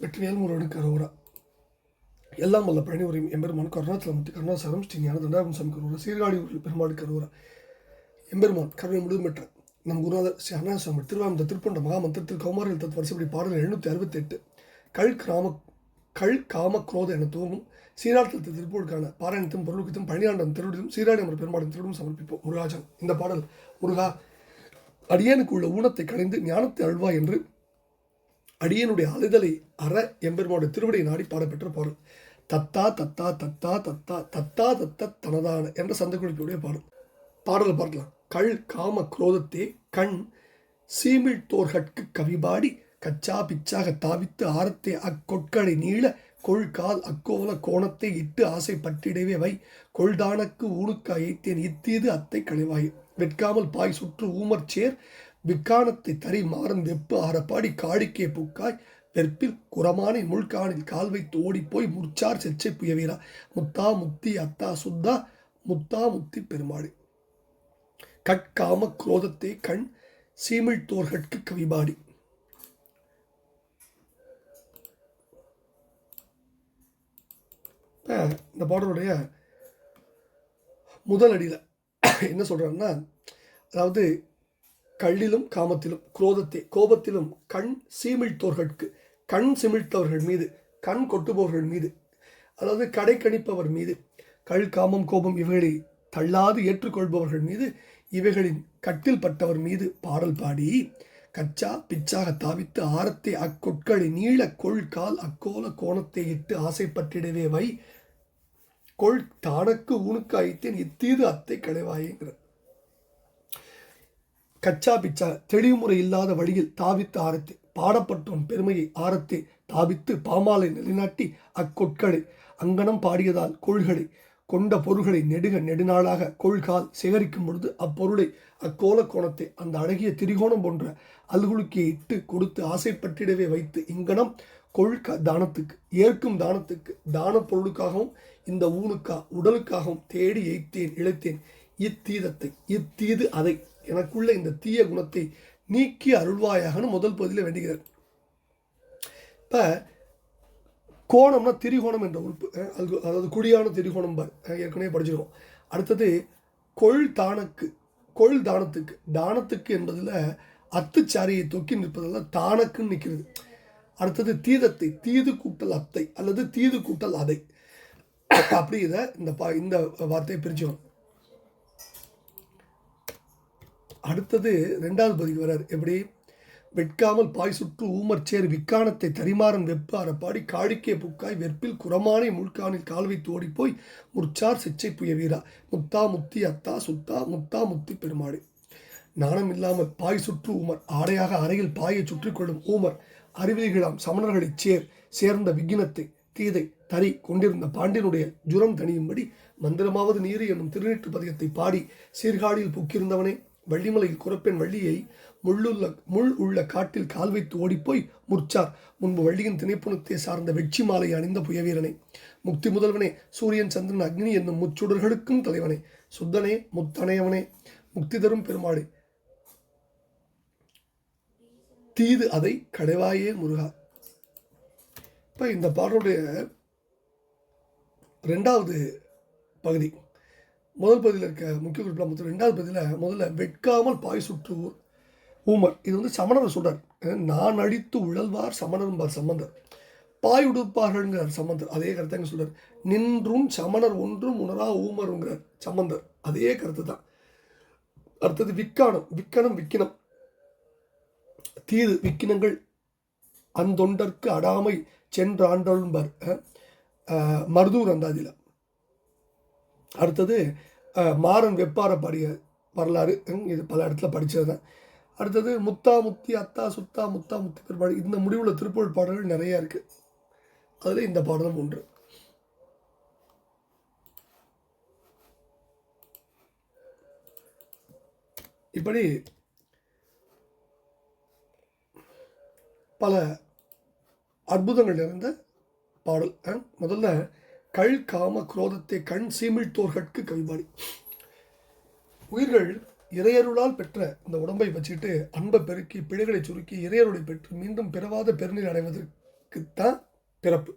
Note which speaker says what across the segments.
Speaker 1: வெற்றிவேல் முருகனுக்கு அரோரா எல்லாம் வல்ல பழனி ஒரு எம்பெருமான் கருணாச்சலமூர்த்தி கருணாசாரம் ஸ்ரீ ஞான தண்டாபன் சாமி கருவரா சீர்காழி ஊரில் பெருமாளுக்கு அரோரா எம்பெருமான் கருணை முழுதும் பெற்ற நம் குருநாதர் ஸ்ரீ அண்ணாசாமி திருவாமந்த திருப்பண்ட மகாமந்திரத்தில் கௌமாரியில் தத்து வரிசைப்படி பாடல் எழுநூற்றி அறுபத்தெட்டு கள் கிராம கள் காம குரோத என துவங்கும் சீராட்டத்தில் திருப்பூருக்கான பாராயணத்தும் பொருளுக்கத்தும் பழனியாண்டம் திருவிடும் சீராடி அமர் பெருமாடும் திருவிடும் சமர்ப்பிப்போம். முருகாஜன் இந்த பாடல் முருகா அடியனுக்கு உள்ள ஊனத்தை கடைந்து ஞானத்தை அழ்வா என்று அடியனுடைய அழுதலை அற எம்பெருமானுடைய திருவிடை நாடி பாடப்பெற்ற பாடல். தத்தா தத்தா தத்தா தத்தா தத்தா தத்த தனதான என்ற சந்தக்குறிப்புடைய பாடல். பாடலை பார்க்கலாம் கள் காம குரோதத்தே கண் சீமிழ் தோர்கட்கு கவிபாடி கச்சா பிச்சாக தாவித்து ஆரத்தை அக்கொட்களை நீள கொள்கால் அக்கோல கோணத்தை இட்டு ஆசை பட்டிடவே வை. கொள்தானக்கு ஊனுக்கு தேன் இத்தீது அத்தை கழிவாய். வெட்காமல் பாய் சுற்று ஊமர் சேர் விக்கானத்தை தறி மாறன் வெப்பு ஆறப்பாடி காடிக்கே பூக்காய். வெற்பில் குரமானை முள்கானில் கால் வைத்து ஓடிப்போய் முற்சார் செச்சை புயவீரா. முத்தா முத்தி அத்தா சுத்தா முத்தா முத்தி பெருமாடி கட்காம குரோதத்தை கண் சீமிழ் தோர்கட்கு கவிபாடி. இந்த பாடலுடைய முதல் அடியில் என்ன சொல்கிறாங்கன்னா அதாவது கள்ளிலும் காமத்திலும் குரோதத்தை கோபத்திலும் கண் சீமிழ்த்தோர்கட்கு கண் சிமிழ்த்தவர்கள் மீது கண் கொட்டுபவர்கள் மீது அதாவது கடை கணிப்பவர் மீது கள் காமம் கோபம் இவைகளை தள்ளாது ஏற்றுக்கொள்பவர்கள் மீது இவைகளின் கட்டில் பட்டவர் மீது பாடல் பாடி கச்சா பிச்சாக தாவித்து ஆரத்தை அக்கொட்களை நீள கொள் கால் அக்கோல கோணத்தை இட்டு ஆசைப்பட்டிடவே வை. கொள் தானக்கு ஊனுக்கு ஐத்தேன் இத்தீது அத்தை களைவாயேங்கிற கச்சா பிச்சா தெளிவுமுறை இல்லாத வழியில் தாவித்து ஆரத்தி பாடப்பட்டோன் பெருமையை ஆரத்தி தாவித்து பாமாலை நிலைநாட்டி அக்கொட்களை அங்கனம் பாடியதால் கொள்களை கொண்ட பொருள்களை நெடுக நெடுநாளாக கொள்கால் சேகரிக்கும் பொழுது அப்பொருளை அக்கோல கோணத்தை அந்த அழகிய திரிகோணம் போன்ற அல்குலுக்கியை இட்டு கொடுத்து ஆசைப்பட்டிடவே வைத்து இங்கனம் கொழுக்க தானத்துக்கு ஏற்கும் தானத்துக்கு தான பொருளுக்காகவும் இந்த ஊனுக்கா உடலுக்காகவும் தேடி எய்த்தேன் இழைத்தேன். இத்தீதத்தை இத்தீது அதை எனக்குள்ள இந்த தீய குணத்தை நீக்கி அருள்வாயாகனு முதல் பகுதியில் வேண்டுகிறார். இப்போ கோணம்னா திரிகோணம் என்ற உறுப்பு. அது அதாவது குடியான திரிகோணம் பார். ஏற்கனவே படிச்சிருக்கோம். அடுத்தது கொள் தானக்கு கொள் தானத்துக்கு. தானத்துக்கு என்பதில் அத்துச்சாரியை தொக்கி நிற்பதில் தானக்குன்னு நிற்கிறது அடுத்தது தீதத்தை தீது கூட்டல் அத்தை அல்லது தீது கூட்டல் அதை. அப்படி இதை இந்த பா இந்த வார்த்தையை பிரிச்சுக்கணும் அடுத்தது ரெண்டாவது பதிவு வர்றார் எப்படி? வெட்காமல் பாய் சுற்று ஊமர் சேர் விக்கானத்தை தரிமாறன் வெப்பார பாடி காடிக்கே புக்காய் வெற்பில் குரமானை முள்கானில் கால்வை தோடி போய் முற்சார் சிச்சை புய வீரா முத்தா முத்தி அத்தா சுத்தா முத்தா முத்தி பெருமாடு. நாணம் இல்லாமல் பாய் சுற்று ஊமர் ஆடையாக அறையில் பாயை சுற்றி கொள்ளும் ஊமர் அறிவிலிகளாம் சமணர்களைச் சேர் சேர்ந்த விக்கினத்தை தீதை தறி கொண்டிருந்த பாண்டியனுடைய ஜுரம் தணியும்படி மந்திரமாவது நீர் என்னும் திருநீட்டு பதிகத்தை பாடி சீர்காழியில் புக்கியிருந்தவனே. வள்ளிமலையில் குரப்பெண் வள்ளியை முள்ளுள்ள முள் உள்ள காட்டில் கால் வைத்து ஓடிப்போய் முற்சார் முன்பு வள்ளியின் திணைப்புணத்தை சார்ந்த வெற்றி மாலை அணிந்த புயவீரனே. முக்தி முதல்வனே சூரியன் சந்திரன் அக்னி என்னும் முச்சுடர்களுக்கும் தலைவனே. சுத்தனே முத்தனையவனே முக்தி தரும் பெருமாளே. தீது அதை கடைவாயே முருகா. இப்போ இந்த பாடலுடைய ரெண்டாவது பகுதி. முதல் பகுதியில் இருக்க முக்கிய குறிப்பில் மொத்தம் ரெண்டாவது பகுதியில் முதல்ல வெட்காமல் பாய் சுற்று ஊர் ஊமர். இது வந்து சமணர் சொல்கிறார் நான் அடித்து உழல்வார் சமணரும்பார் சம்பந்தர். பாய் உடுப்பார்கள்ங்கிறார் சம்பந்தர். அதே கருத்தாங்க சொல்கிறார் நின்றும் சமணர் ஒன்றும் உணரா ஊமருங்கிறார் சம்பந்தர். அதே கருத்து தான். அடுத்தது விக்கானம். விக்கனம் விக்கினம். தீது விக்கினங்கள். அந்தொண்டற்கு அடாமை சென்றாண்டொன்பர் மருதூர் அந்தாதியில். அடுத்தது மாறன் வெப்பார பாடிய வரலாறு இது பல இடத்துல படித்தது தான் அடுத்தது முத்தா முத்தி அத்தா சுத்தா முத்தா முத்தி பெருமாள் இந்த முடிவுள்ள திருப்பூர் பாடல்கள் நிறைய இருக்குது அதில் இந்த பாடலும் ஒன்று. இப்படி பல அற்புதங்கள் நிறைந்த பாடல் முதல்ல கள் காம குரோதத்தை கண் சீமிழ்த்தோர்கட்கு கவிபாடி உயிர்கள் இறையருளால் பெற்ற இந்த உடம்பை வச்சுட்டு அன்பை பெருக்கி பிழைகளை சுருக்கி இறையருளை பெற்று மீண்டும் பிறவாத பெருநிலை அடைவதற்கு பிறப்பு.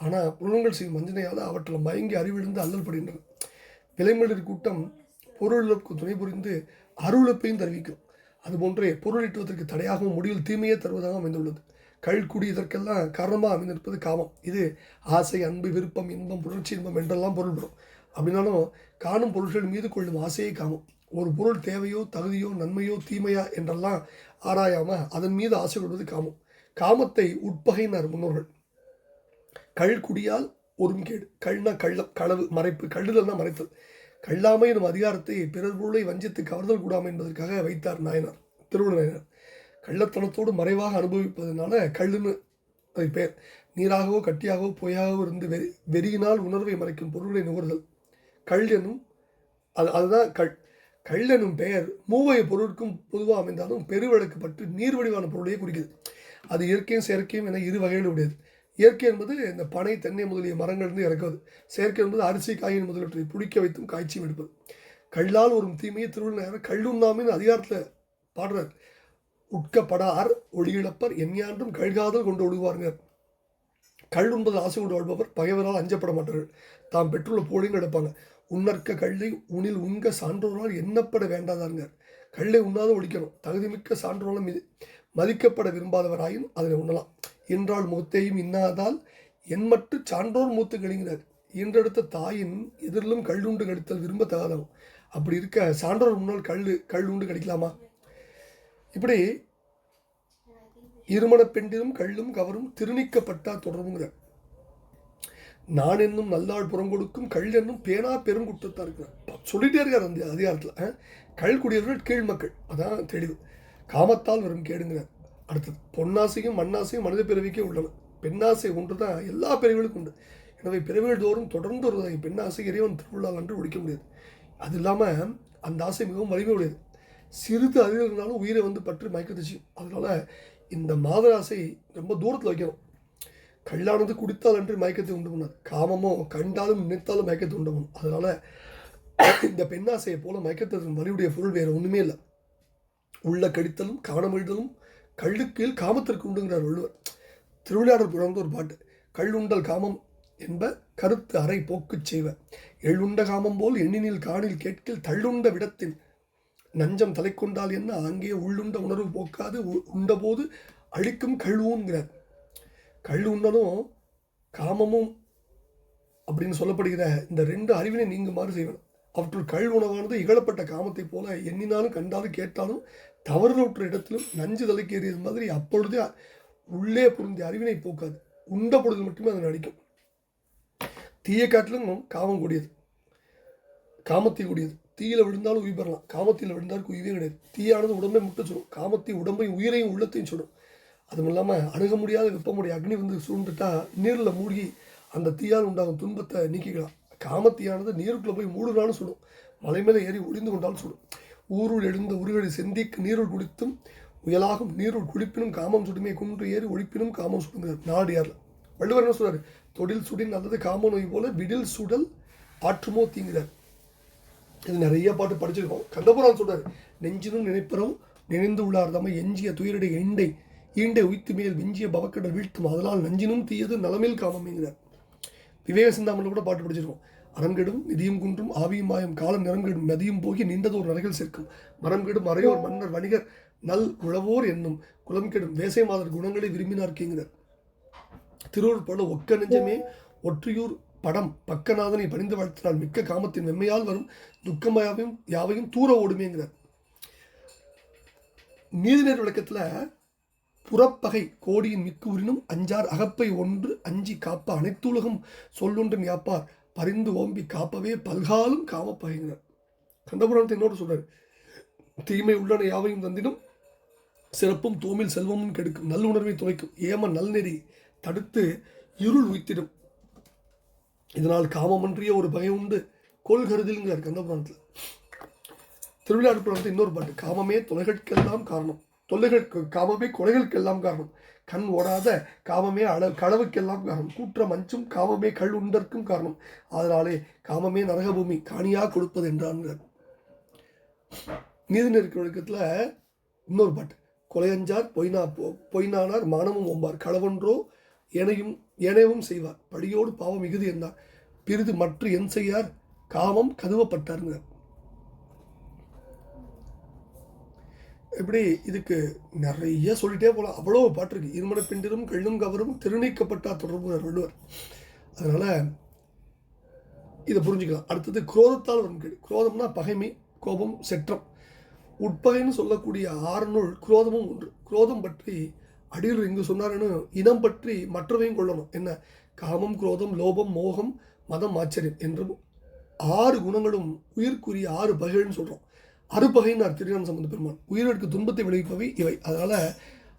Speaker 1: ஆனால் புலன்கள் செய்யும் வஞ்சனையால் அவற்றில் மயங்கி அறிவிழுந்து அல்லல் படுகின்றன. விலைமலர் கூட்டம் பொருளுக்கு துணை புரிந்து அருளப்பையும் தெரிவிக்கும். அதுபோன்றே பொருள் ஈட்டுவதற்கு தடையாகவும் முடிவில் தீமையே தருவதாக அமைந்துள்ளது. கல்குடி இதற்கெல்லாம் காரணமாக அமைந்திருப்பது காமம். இது ஆசை அன்பு விருப்பம் இன்பம் புணர்ச்சி இன்பம் என்றெல்லாம் பொருள்படும். அப்படின்னாலும் காணும் பொருட்கள் மீது கொள்ளும் ஆசையே காமம். ஒரு பொருள் தேவையோ தகுதியோ நன்மையோ தீமையா என்றெல்லாம் ஆராயாமல் அதன் மீது ஆசை கொள்வது காமம். காமத்தை உட்பகையினர் முன்னோர்கள். கள் குடியால் ஒருங்கேடு கள்னா கள்ளம் களவு மறைப்பு கள்ளுதல்னா மறைத்தல். கல்லாமை எனும் அதிகாரத்தை பிறர் பொருளை வஞ்சித்து கவர்தல் கூடாமை என்பதற்காக வைத்தார் நாயனார். திருவள்ளுவர் நாயனார். கள்ளத்தனத்தோடு மறைவாக அனுபவிப்பதனால கள்ளுன்னு அது பேர் நீராகவோ கட்டியாகவோ பொய்யாகவோ இருந்து வெறி வெறியினால் உணர்வை மறைக்கும் பொருளை நுகர்தல். கள் எனும் அது அதுதான் கள் கள் எனும் பெயர் மூவகை பொருளுக்கும் பொதுவாக அமைந்தாலும் பெருவழக்கப்பட்டு நீர் வடிவான பொருளையே குறிக்குது. அது இயற்கையும் செயற்கையும் என இரு வகையில் உடையது. இயற்கை என்பது இந்த பனை தென்னை முதலிய மரங்களிலிருந்து இறக்குவது. செயற்கை என்பது அரிசி காயின் முதலியவற்றை புளிக்க வைத்தும் காய்ச்சியும் எடுப்பது. கல்லால் ஒரு தீமையை திருவிழா கல்லுண்ணாமின்னு அதிகாரத்தில் பாடுறார். உட்கப்படார் ஒளியிழப்பர் எஞ்ஞான்றும் கழ்காதல் கொண்டு ஒழுவாருங்க கள் உண்பது ஆசை கொண்டு வாழ்பவர் பகைவரால் அஞ்சப்பட மாட்டார்கள். தாம் பெற்றுள்ள போலியும் எடுப்பாங்க உன்னற்க கல்லை உனில் உண்க சான்றோரால் எண்ணப்பட வேண்டாதாருங்க. கல்லை உண்ணாத ஒழிக்கணும். தகுதிமிக்க சான்றோரால் மிதி மதிக்கப்பட விரும்பாதவராயும் அதனை உண்ணலாம். என்றால் முகத்தையும் இன்னாதால் என்மட்டு சான்றோர் மூத்து கழிங்கிறார் ஈன்றெடுத்த தாயின் எதிரிலும் கல்லுண்டு கடித்தல் விரும்பத்தகாதவன். அப்படி இருக்க சான்றோர் முன்னால் கல் கல் உண்டு கடிக்கலாமா இப்படி இருமண பெண்டிலும் கள்ளும் கவரும் திருநிக்கப்பட்டா தொடர்புங்கிறார் நான் என்னும் நல்லாள் புறம் கொடுக்கும் கல் என்னும் பேனா பெருங்குற்றத்தா இருக்கிறார் சொல்லிட்டே இருக்கார் அந்த அதிகாரத்தில் கல் குடியவர்கள் கீழ் மக்கள். அதான் தெளிவு. காமத்தால் வரும் கேடுங்கிறார் அடுத்தது பொன்னாசையும் மண்ணாசையும் மனித பிறவிக்கே உள்ளன. பெண்ணாசை ஒன்று தான் எல்லா பிறவிகளுக்கும் உண்டு. எனவே பிறவிகள் தோறும் தொடர்ந்து வருவதை பெண்ணாசை இறைவன் திருவிழா என்று ஒழிக்க முடியாது. அது இல்லாமல் அந்த ஆசை மிகவும் வலிமை உடையது. சிறிது அறிவு இருந்தாலும் உயிரை வந்து பற்றி மயக்கத்து செய்யும் அதனால் இந்த மாதராசை ரொம்ப தூரத்தில் வைக்கணும். கல்லானது குடித்தால் என்று மயக்கத்தை உண்டு பண்ணார் காமமோ கண்டாலும் நினைத்தாலும் மயக்கத்தை உண்டு பண்ணும் அதனால் இந்த பெண்ணாசையை போல மயக்கத்தின் வலியுடைய பொருள் வேறு ஒன்றுமே இல்லை. உள்ள கடித்தலும் காணமிழ்தலும் கல்லுக்கீழ் காமத்திற்கு உண்டுங்கிறார் வள்ளுவர். திருவிளையாடல் புறந்து ஒரு பாட்டு கள்ளுண்டல் காமம் என்ப கருத்து அறை போக்குச் செய்வ. எள்ளுண்ட காமம் போல் எண்ணினில் காணில் கேட்கில் தள்ளுண்ட விடத்தின் நஞ்சம் தலை கொண்டால் என்ன? அங்கே உள்ளுண்ட உணர்வு போக்காது உ- உண்டபோது அழிக்கும் கழுவுங்கிறார். கல் உண்ணனும் காமமும் அப்படின்னு சொல்லப்படுகிற இந்த ரெண்டு அறிவினை நீங்குமாறு செய்யணும் அவற்றுள் கல் உணவானது இகழப்பட்ட காமத்தைப் போல எண்ணினாலும் கண்டாலும் கேட்டாலும் தவறுதற்ற இடத்திலும் நஞ்சு தலைக்கு ஏறியது மாதிரி அப்பொழுதே உள்ளே பொருந்திய அறிவினை போக்காது. உண்ட பொழுது மட்டுமே அதை நடிக்கும் தீய காட்டிலும் காமம் கூடியது. காமத்தை கூடியது. தீயில விழுந்தாலும் உயிர் பெறலாம். காமத்தில் விழுந்தாலும் உயிரே கிடையாது. தீயானது உடம்பை முட்டை சுடும். காமத்தை உடம்பையும் உயிரையும் உள்ளத்தையும் சுடும். அதுவும் இல்லாமல் அணுக முடியாத வெப்பமுடைய அக்னி வந்து சூழ்ந்துட்டா நீரில் மூழ்கி அந்த தீயால் உண்டாகும் துன்பத்தை நீக்கிக்கலாம். காமத்தீயானது நீருக்குள்ளே போய் மூடுனாலும் சுடும். மலை மேலே ஏறி ஒளிந்து கொண்டாலும் சுடும். ஊருள் எழுந்த உருகடி செந்திக்கு நீருள் குடித்தும் உயலாகும் நீருள் குளிப்பினும் காமம் சுடுமே குன்று ஏறி ஒழிப்பினும் காமம் சுடுங்கிறார் நாடியார்ல வள்ளுவர் என்ன சொல்கிறார் தொழில் சுடின் அல்லது காம நோய் போல விடில் சுடல் ஆற்றுமோ தீங்கிறார் இது நிறைய பாட்டு படிச்சிருக்கோம். கந்தபுரம் சொல்கிறார் நெஞ்சினும் நினைப்பறோம் நினைந்து உள்ளார் தம்மை எஞ்சிய துயரடை எண்டை ஈண்டை உய்த்து மேல் விஞ்சிய பவக்கடல் வீழ்த்தும் அதனால் நஞ்சினும் தீயது நலமில் காமம்ங்கிறார் விவேக சிந்தாமணில் கூட பாட்டு படிச்சிருக்கோம். அரங்கெடும் நிதியும் குன்றும் ஆவியும் மாயம் காலம் நிறங்கெடும் நதியும் போகி நின்றதோர் நரைகள் சேர்க்கும் மரம் கெடும் மறையோர் மன்னர் வணிகர் நல் உழவோர் என்னும் குலம் கெடும் வேசை மாதர் குணங்களை விரும்பினார்க்கேங்கிறார் திருவள்ளுவர் ஒக்க நெஞ்சமே ஒற்றியூர் படம் பக்கநாதனை பணிந்து வாழ்த்தினால் மிக்க காமத்தின் வெம்மையால் வரும் துக்கமாயாவையும் யாவையும் தூர ஓடுமேங்கிறார். நீதிநேர் விளக்கத்தில் புறப்பகை கோடியின் மிக்கு உரினும் அஞ்சார் அகப்பை ஒன்று அஞ்சி காப்ப அனைத்துலகம் சொல்லொன்றின் யாப்பார் பரிந்து ஓம்பி காப்பவே பல்காலும் காமப்பகைங்கிறார். கந்தபுராணத்தை இன்னொரு சொல்கிறார் தீமை உள்ளன யாவையும் தந்தினும் சிறப்பும் தூமில் செல்வமும் கெடுக்கும் நல்லுணர்வை துவைக்கும் ஏம நல்நெறி தடுத்து இருள் உய்த்திடும். இதனால் காமமன்றிய ஒரு பயம் உண்டு. கொள்கருதில்ங்கிறார் கந்தபுராணத்தில் திருவிழாடு புராணத்தில் இன்னொரு பாட்டு காமமே தொலைகளுக்கெல்லாம் காரணம். தொல்லைகள் காமமே கொலைகளுக்கெல்லாம் காரணம். கண் ஓடாத காமமே அள களவுக்கெல்லாம் காரணம். கூற்றம் அஞ்சும் காமமே கள் உண்டற்கும் காரணம். அதனாலே காமமே நரகபூமி காணியாக கொடுப்பது என்றான்கிறார் நீதிநெருக்க ஒழுக்கத்தில் இன்னொரு பாட்டு கொலையஞ்சார் பொய்னா பொ- பொய்னானார் மானமும் ஒம்பார் களவொன்றோ எனையும் ஏனையவும் செய்வார். படியோடு பாவம் மிகுதி என்றார் பிரிது மற்ற என் செய்யார்? காமம் கதுவப்பட்டாருங்க இப்படி இதுக்கு நிறைய சொல்லிட்டே போகலாம் அவ்வளோ பாட்டு இருக்கு. இருமட பிண்டிரும் கள்ளும் கவரும் திருநீக்கப்பட்டார் தொடர்பு வள்ளுவர். அதனால இதை புரிஞ்சுக்கலாம். அடுத்தது குரோதத்தால் வரும் கேள்வி. குரோதம்னா பகைமை கோபம் செற்றம். உட்பகைன்னு சொல்லக்கூடிய ஆறுநூல் குரோதமும் ஒன்று குரோதம் பற்றி அடியில் இங்கு சொன்னாருன்னு இனம் பற்றி மற்றவையும் கொள்ளணும். என்ன? காமம் குரோதம் லோபம் மோகம் மதம் ஆச்சரியம் என்றும் ஆறு குணங்களும் உயிர்க்குரிய ஆறு பகைகள்னு சொல்கிறோம் அறுபகைன்னு திருஞான சம்பந்த பெருமான். உயிருக்கு துன்பத்தை விளைவிப்பவை இவை. அதனால்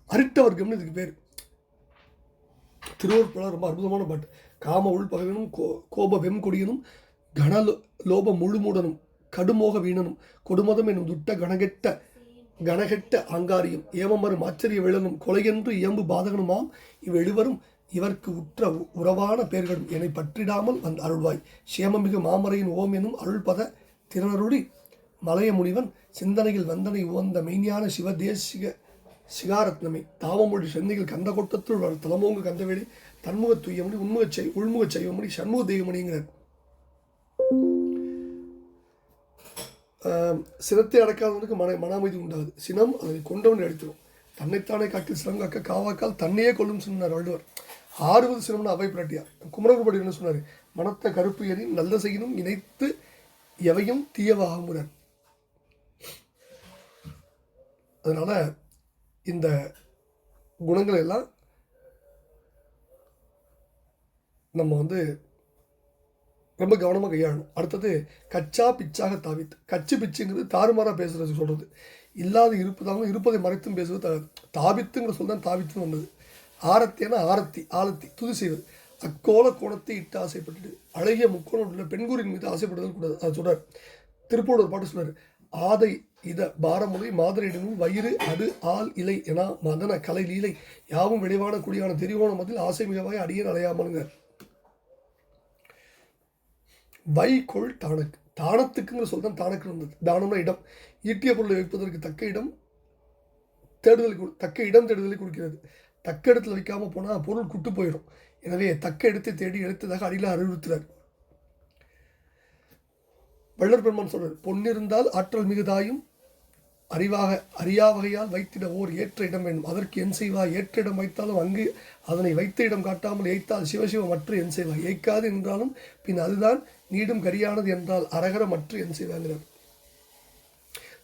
Speaker 1: அரிட்டவர்க்கம்னு இதுக்கு பேர். திருவள்ளுவர் ரொம்ப அற்புதமான பாட்டு. காம உள்பகைவனும் கோ கோப வெம்கொடியனும் கன லோப முழுமுடனும் கடுமோக வீணனும் கொடுமதம் என்னும் துட்ட கணகெட்ட கனகெட்ட அங்காரியும் ஏமமரும் ஆச்சரிய விழனும் கொலையென்று இயம்பு பாதகனுமாம். இவ்வெழுவரும் இவர்க்கு உற்ற உ- உறவான பெயர்களும் என்னை பற்றிடாமல் வந்த அருள்வாய். சேமமிகு மாமரையின் ஓம் எனும் அருள்பத திறனருளி மலைய முனிவன் சிந்தனையில் வந்தனை உவந்த மெய்ஞான சிவதேசிக சிகாரத்னமே. தாமமொழி சென்னையில் கந்த கொட்டத்துள் தலமோங்கு கந்தவேலி தன்முக துய்யமணி உண்முகச் செய் உள்முகச் செய்வமணி சண்முக தெய்வமணிங்கிறார் சினத்தை அடக்காதவனுக்கு மன மன அமைதி உண்டாது. சினம் அதை கொண்டவன் எடுத்துரும் தன்னைத்தானே காட்டில் சினம் காக்க காவாக்கால் தன்னையே கொல்லும் சொன்னார் வள்ளுவர். ஆறுவது சினம்னு அவை பிராட்டியார். குமரகுபடி என்ன சொன்னார்? மனத்த கருப்பு எறி நல்ல செய்யணும் இணைத்து எவையும் தீயவாக தீயவாகுங்கிறார் அதனால் இந்த குணங்கள் எல்லாம் நம்ம வந்து ரொம்ப கவனமாக கையாளணும். அடுத்தது கச்சா பிச்சாக தாவித்து கச்சு பிச்சுங்கிறது தாறுமாறாக பேசுறது சொல்கிறது இல்லாத இருப்பதாகவும் இருப்பதை மறைத்தும் பேசுவது தா- தாவித்துங்கிற சொல் தான் தாவித்துன்னு வந்தது. ஆரத்தியான ஆரத்தி ஆலத்தி துதி செய்வது. அக்கோல கோணத்தை இட்டு ஆசைப்பட்டுட்டு அழகிய முக்கோணம் உள்ள பெண்கூரின் மீது ஆசைப்படுதல் கூடாது. அதை சொல்கிறார் திருப்பூர் ஒரு பாட்டு சொல்கிறார் ஆதை இத பாரமுறை மாதிரியிடமும் வயிறு அது ஆள் இலை என மதன கலை லீலை யாவும் விளைவான குடியான தெரிவான மதில் ஆசை மிகவாய் அடியேன் அலையாமலுங்க. வைகொள் தானக்கு தானத்துக்குங்கிற சொல் தான் தானக்கு இருந்தது தானம்னா இடம். ஈட்டிய பொருளை வைப்பதற்கு தக்க இடம் தேடுதல் தக்க இடம் தேடுதலை கொடுக்கிறது தக்க இடத்துல வைக்காமல் போனால் பொருள் குட்டு போயிடும். எனவே தக்க இடத்தை தேடி எடுத்ததாக அடியில் அறிவுறுத்துறார். வள்ளல் பெருமான் சொல்றார் பொன்னிருந்தால் ஆற்றல் மிகுதாயும் அறிவாக அறியா வகையால் வைத்திட ஓர் ஏற்ற இடம் வேண்டும் அதற்கு என் செய்வாய் ஏற்ற இடம் வைத்தாலும் அங்கு அதனை வைத்த இடம் காட்டாமல் ஏய்த்தால் சிவசிவ மற்ற என் செய்வாய் ஏய்க்காது என்றாலும் பின் அதுதான் நீடும் கரியானது என்றால் அரகர மற்ற என் செய்வாங்கிறார்.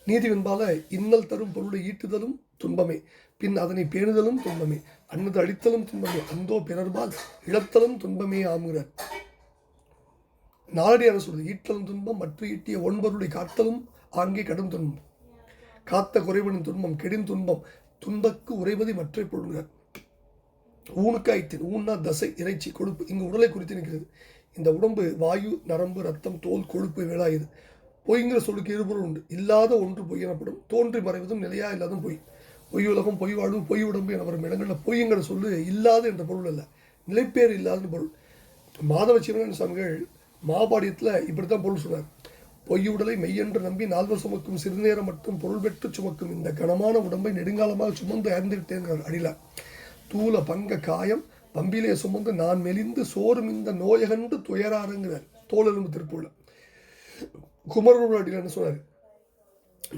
Speaker 1: நீதி வெண்பால இன்னல் தரும் பொருளை ஈட்டுதலும் துன்பமே பின் அதனை பேணுதலும் துன்பமே அன்னது அழித்தலும் துன்பமே அந்தோ பிறர்பால் இழத்தலும் துன்பமே ஆமுகிறார் நாளடி அரசு ஈட்டலும் துன்பம் மற்ற ஈட்டிய ஒன்பொருளை காத்தலும் ஆங்கே கடும் துன்பம். காத்த குறைவனின் துன்பம் கெடின் துன்பம் துன்பக்கு உறைவதை மற்ற பொருள்கிறார் ஊனுக்காய்த்தின் ஊன்னா தசை இறைச்சி கொழுப்பு இங்கு உடலை குறித்து நிற்கிறது. இந்த உடம்பு வாயு நரம்பு ரத்தம் தோல் கொழுப்பு வேளாயுது பொய்ங்கிற சொல்லுக்கு இருபொருள் உண்டு. இல்லாத ஒன்று பொய் எனப்படும். தோன்றி மறைவதும் நிலையா இல்லாதும் பொய். பொய் உலகம் பொய் வாழ்வு பொய் உடம்பு என வரும் இடங்களில் பொய்ங்கிற சொல்லு இல்லாத என்ற பொருள் அல்ல. நிலைப்பேர் இல்லாத பொருள். மாதவ சிவனன் சுவாமிகள் மாபாடியத்தில் இப்படி தான் பொருள் சொன்னார் பொய் உடலை மெய்யென்று நம்பி நால்வர் சுமக்கும் சிறுநேரம் மட்டும் பொருள் பெற்று சுமக்கும் இந்த கனமான உடம்பை நெடுங்காலமாக சுமந்து அறிந்துவிட்டேன் அடில. தூல பங்க காயம் பம்பிலே சுமந்து நான் மெலிந்து சோறும் இந்த நோயகன்று துயராருங்கிறார் தோழெலும்பு திருப்பூல குமரனோட அடியில் சொன்னார்?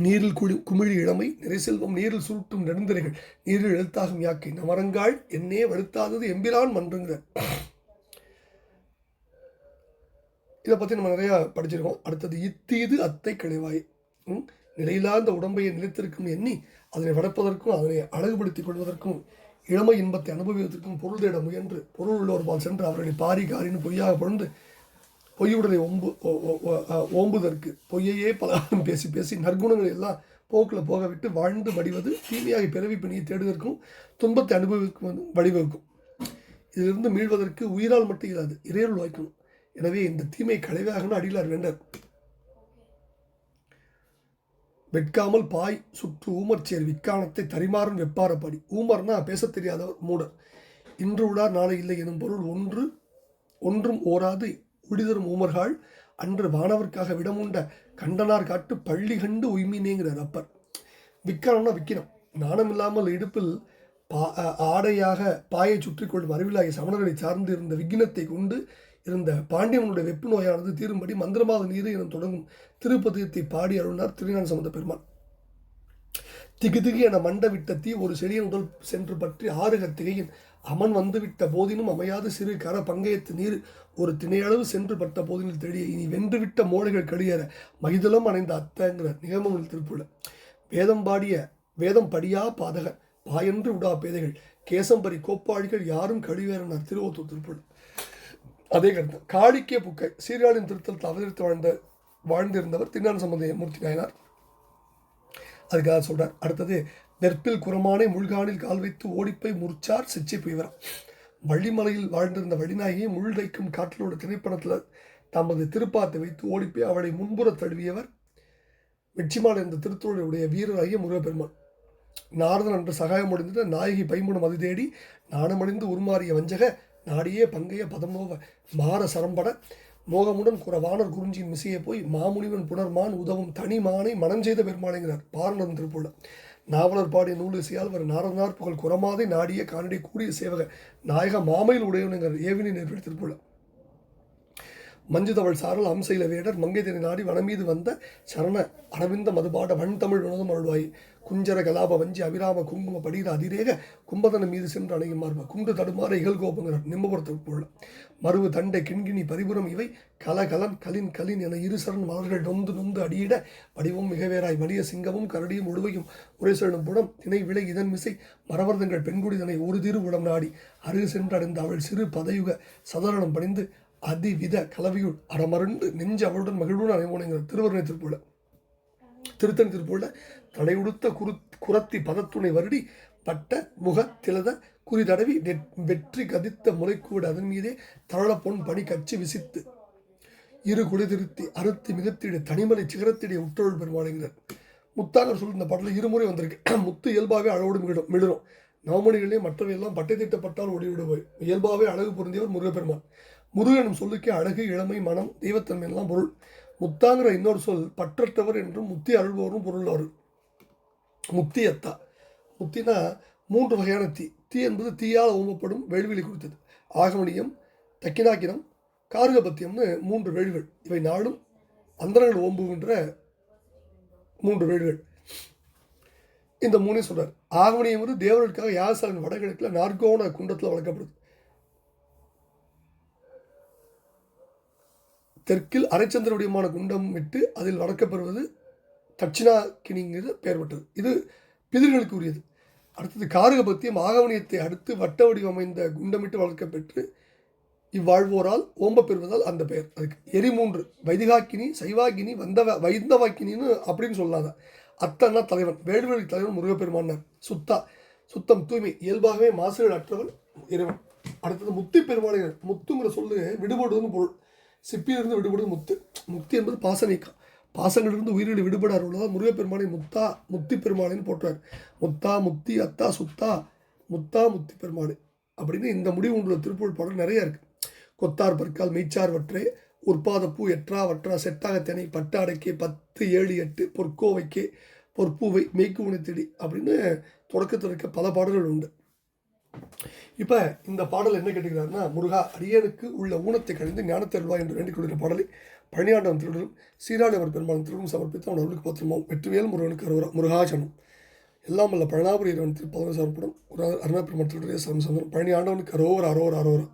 Speaker 1: நீரில் குழி குமிழி இளமை நிறை செல்வம் நீரில் சுருட்டும் நெடுந்திரைகள் நீரில் எழுத்தாகும் யாக்கை. நமரங்காள் என்னே வருத்தாதது எம்பிரான் மன்றுங்கிறார். இதை பற்றி நம்ம நிறையா படிச்சிருக்கோம். அடுத்தது இத்தீது அத்தை கிளைவாய். ம்? நிலையில்லாத உடம்பையை நிலைத்திருக்கும் எண்ணி அதனை வளர்ப்பதற்கும் அதனை அழகுபடுத்திக் கொள்வதற்கும் இளமை இன்பத்தை அனுபவிப்பதற்கும் பொருள் தேட முயன்று பொருள் உள்ளோர்பால் சென்று அவர்களை பாரி காரின்னு பொய்யாக பொழுந்து பொய்யுடனை ஒம்பு ஓ- ஓ- ஓ- ஓம்புதற்கு பொய்யையே பலகாரம் பேசி பேசி நற்குணங்கள் எல்லாம் போக்கில் போக விட்டு வாழ்ந்து வடிவது தீமையாகி பிறவி பிணியை தேடுவதற்கும் துன்பத்தை அனுபவிக்கும் வழிவகுக்கும் இதிலிருந்து மீள்வதற்கு உயிரால் மட்டும் இல்லாது இறையருள் வாய்க்கணும் எனவே இந்த தீமை களைவாகனு அடிகளார் வேண்டார் வெட்காமல் பாய் சுற்று ஊமர் சேர் விக்கானத்தை தரிமாறும் வெப்பாரப்படி. ஊமர்னா பேசத் தெரியாதவர் மூடர். இன்று உடார் நாளை இல்லை எனும் பொருள் ஒன்று ஒன்றும் ஓராது. உடிதரும் ஊமர்கள் அன்று வானவர்க்காக விடமுண்ட கண்டனார் காட்டு பள்ளி கண்டு உய்மினேங்கிறார் அப்பர் விக்கானம்னா விக்கினம். நாணம் இல்லாமல் இடுப்பில் பா ஆடையாக பாயை சுற்றி கொள்ளும் அறிவிலாகிய சமணர்களை சார்ந்து இருந்த விக்னத்தை கொண்டு இருந்த பாண்டியனுடைய வெப்பு நோயானது தீரும்படி மந்திரமாத நீர் என தொடங்கும் திருப்பதியத்தை பாடி அருளினார் திருஞான சம்பந்த பெருமான். திகு திகு என மண்ட விட்ட தீ ஒரு செடியின் உடல் சென்று பற்றி ஆறு திகையின். அமன் வந்துவிட்ட போதினும் அமையாது சிறு கர பங்கயத்து நீர் ஒரு திணையளவு சென்று பட்ட போதினில் தெளிய இனி வென்றுவிட்ட மோடைகள் கடியற மகிதலம் அணைந்த அத்தங்கிற நிகமங்கள் திருப்புல வேதம் பாடிய வேதம் படியா பாதக பாயன்று விடா பேதைகள். கேசம்பரி கோப்பாளிகள் யாரும் கழிவேறனர் திருவோத்தூர் திருப்புல அதே கருத்து. காளிக்கே புக்கை சீர்காழியின் திருத்தலத்தில் அவதரித்து வாழ்ந்த வாழ்ந்திருந்தவர் திருஞான சம்பந்த மூர்த்தி நாயனார். அதுக்காக சொல்கிறார் அடுத்தது நெற்பில் குரமானை முள்கானில் கால் வைத்து ஓடிப்போய் முறிச்சார் சிச்சை புய்வரம். வள்ளிமலையில் வாழ்ந்திருந்த வழிநாயகி முள் வைக்கும் காட்டிலோட திரைப்படத்தில் தமது திருப்பாத்தை வைத்து ஓடிப்போய் அவளை முன்புற தழுவியவர் வெற்றிமால் என்ற திருத்தோழியுடைய வீரராகிய முருகப்பெருமான். நாரதன் என்று சகாயம் முடிந்துட்டு நாயகி பைம்புணம் அது தேடி நாணமடைந்து உருமாறிய வஞ்சக நாடியே பங்கைய பதமோவ மாற சரம்பட. மோகமுடன் குற வானர் குறிஞ்சியின் மிசையை போய் மாமுனிவன் புனர்மான் உதவும் தனி மானை மனம் செய்த பெருமாளைங்கிறார் பாரணன் திருப்புள்ள நாவலர் பாடிய நூல் இசையால் வரும் நாரதனார் புகழ் குறமாதை நாடிய காணடி கூடிய சேவக நாயக மாமையில் உடையவனுங்கிற ஏவினி நேர்வழி திருப்புள்ள மஞ்சுதவள் சாரல் அம்சையில வேடர் மங்கைதனை நாடி வனமீது வந்த சரண அரவிந்த மதுபாட வன் தமிழ் வினோதம் அருள்வாயி. குஞ்சர கலாப வஞ்சி அபிராம குங்கும படிகிற அதிரேக கும்பதனம் மீது சென்று அணையும் மார்ப. குண்டு தடுமாற இகழ்கோபங்கிறார் நிம்மபுரத்துக்குள்ள மறுவு மருவு தண்டை கிண்கிணி பரிபுரம் இவை கலகலன் கலின் கலின் என இருசரன் மலர்கள் நொந்து நொந்து அடியிட. வடிவும் மிகவேராய் வலிய சிங்கமும் கரடியும் உழுவையும் உரை செல்லும் புடம் திணை விலை இதன் மிசை மரவர்தங்கள் பெண்குடிதனை ஒரு திரு உடம் நாடி. அருகு சென்றடைந்த அவள் சிறு பதயுக சதரணம் பணிந்து அதிவித கலவியுள் அறமருண்டு நெஞ்சு அவளுடன் மகிழ்வுடன் அனைவோனுங்கிற திருவருணை திருப்பூல திருத்தணி திருப்பூல தடையுடுத்த குரு குரத்தி பதத்துணை வருடி பட்ட முக திலத குறி தடவி வெற்றி கதித்த முளைக்கூட அதன் மீதே தழல பொன் பணி கச்சி விசித்து. இரு குளிதிருத்தி அறுத்தி மிகத்திட தனிமலை சிகரத்திடைய உற்றொழல் பெருமாளுங்கிறார். முத்தாங்கர் சொல்லி இந்த பாட்டில் இருமுறை வந்திருக்கு. முத்து இயல்பாகவே அழகோடு மிடும் மிளிரும். நவமணிகளே மற்றவையெல்லாம் பட்டை தீட்டப்பட்டால் ஒளிவிடுவோய் இயல்பாகவே அழகு பொருந்தியவர் முருகப்பெருமான். முருகனும் சொல்லுக்கே அழகு இளமை மனம் தெய்வத்தன்மை எல்லாம் பொருள். முத்தாங்கிற இன்னொரு சொல் பற்றற்றவர் என்றும் முத்தி அழுபவரும் பொருள் அவர்கள் முக்தி அத்தா. முத்தினா மூன்று வகையான தீ. தீ என்பது தீயால் ஓமப்படும் வேள்விலை குறித்தது. ஆகமணியம் தக்கினாக்கினம் கார்கபத்தியம்னு மூன்று வேள்விகள். இவை நாளும் அந்தரங்கள் ஓம்புகின்ற மூன்று வேள்விகள். இந்த மூணையும் சொல்கிறார் ஆகமணியம் வந்து தேவர்களுக்காக யாசாலின் வடகிழக்கில் நார்கோண குண்டத்தில் வளர்க்கப்படுது. தெற்கில் அரைச்சந்திர வடிவமான குண்டம் விட்டு அதில் வளர்க்கப்படுவது தட்சிணாக்கினிங்கிறது பெயர் பெற்றது. இது பிதிர்களுக்கு உரியது அடுத்தது காரகபத்தியம் ஆகவனியத்தை அடுத்து வட்ட வடிவம் அமைந்த குண்டமிட்டு வளர்க்கப்பெற்று இவ்வாழ்வோரால் ஓம்ப பெறுவதால் அந்த பெயர். அதுக்கு எரிமூன்று வைதிகாக்கினி சைவாக்கினி வந்தவ வைந்தவாக்கினின்னு அப்படின்னு சொல்லாத அத்தன்னா தலைவன் வேடுவெளி தலைவன் முருகப்பெருமானார். சுத்தா சுத்தம் தூய்மை இயல்பாகவே மாசுகள் அற்றவன் இறைவன். அடுத்தது முத்தி பெருமாளையர் முத்துங்கிற சொல்லு விடுபடுவதுன்னு பொருள். சிப்பியிலிருந்து விடுபடுவது முத்து. முக்தி என்பது பாச நீக்கம். பாசங்களிலிருந்து உயிரில் விடுபட அருள்வதால் முருகப்பெருமானை முத்தா முத்தி பெருமாளைன்னு போட்டார் முத்தா முத்தி அத்தா சுத்தா முத்தா முத்தி பெருமாள் அப்படின்னு இந்த முடிவு உள்ள திருப்பூர் பாடல் நிறைய இருக்குது கொத்தார் பற்கால் மெய்ச்சார் வற்றே உற்பாத பூ எற்றா வற்றா செட்டாக திணை பட்டாடைக்கே பத்து ஏழு எட்டு பொற்கோவைக்கே பொற்பூவை மெய்க்கு உணத்தடி அப்படின்னு தொடக்கத்தில் இருக்க பல பாடல்கள் உண்டு. இப்போ இந்த பாடல் என்ன கேட்டுக்கிறாருன்னா முருகா அடியனுக்கு உள்ள ஊனத்தை கழிந்து ஞானத்தருள்வா என்று வேண்டிக் கொள்கிற பாடலை பழனியாண்டம் திருடரும் சீராளிவர் பெருமாள் திருடும் சமர்ப்பித்து அவன் அருளுக்கு பத்திரமாவும் வெற்றிவேல் முருகனுக்கு அருவரா முருகாசனம். எல்லாம் அல்ல பழனாபுரி இறைவன் திருப்பதவி சமர்ப்படும் ஒரு அருணா பெருமாள் திருடைய சரம் பழனி ஆண்டவனுக்கு அரோவர் அரோவர். அரோரா